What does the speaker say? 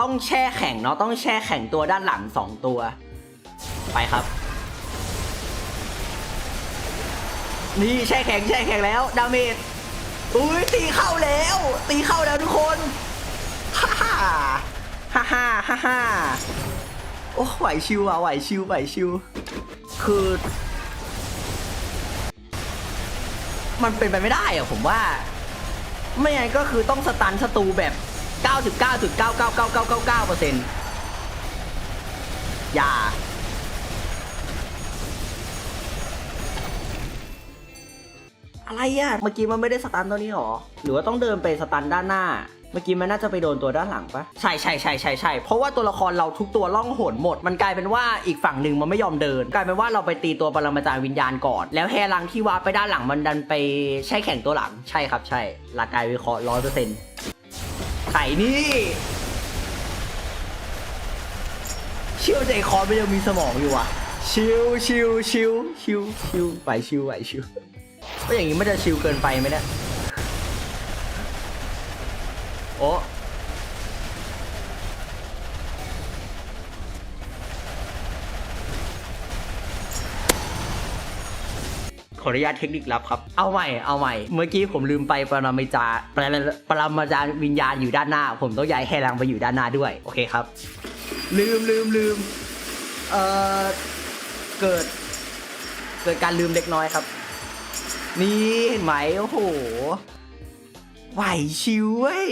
ต้องแช่แข็งเนาะต้องแช่แข็งตัวด้านหลังสองตัว ไปครับ นี่แช่แข็งแช่แข็งแล้ว ดาเมจอุ้ยตีเข้าแล้ว ตีเข้าแล้วทุกคนฮ่าฮ่าฮ่าฮ่าฮ่าโอ้ไหวชิวอะไหวชิวไหวชิวคือ มันเป็นไปไม่ได้อะผมว่า ไม่ไงก็คือต้องสตันศัตรูแบบ 99.9999999%อย่า อะไรอะเมื่อกี้มันไม่ได้สตันตัวนี้หรอ หรือว่าต้องเดินไปสตันด้านหน้า เมื่อกี้มันน่าจะไปโดนตัวด้านหลังปะใช่ใช่ใช่ใช่ใช่เพราะว่าตัวละครเราทุกตัวล่องหนหมด มันกลายเป็นว่าอีกฝั่งหนึ่งมันไม่ยอมเดิน กลายเป็นว่าเราไปตีตัวปรมาจารย์วิญญาณก่อน แล้วแฮรังที่วาร์ปไปด้านหลังมันดันไปใช่แข่งตัวหลัง ใช่ครับใช่ หลักกายวิเคราะห์ร้อยเปอร์เซ็นต์ ไถ่นี่ เชิวใจคอไม่ยังมีสมองอยู่อะ ชิวชิวชิวชิวชิวไหวชิวไหวชิวก็อย่างนี้มันจะชิวเกินไปไหมเนี่ยโอ้ ขออนุญาตเทคนิคลับครับ เอาใหม่ เอาใหม่ เมื่อกี้ผมลืมไปปรมาจารย์ปรปรมาจารย์วิญญาณอยู่ด้านหน้า ผมต้องย้ายแฮรังไปอยู่ด้านหน้าด้วย โอเคครับ ลืมลืมลืม เอ่อ เกิด เกิดการลืมเล็กน้อยครับ นี่เห็นไหม โอ้โห ไหวชิวเว้ย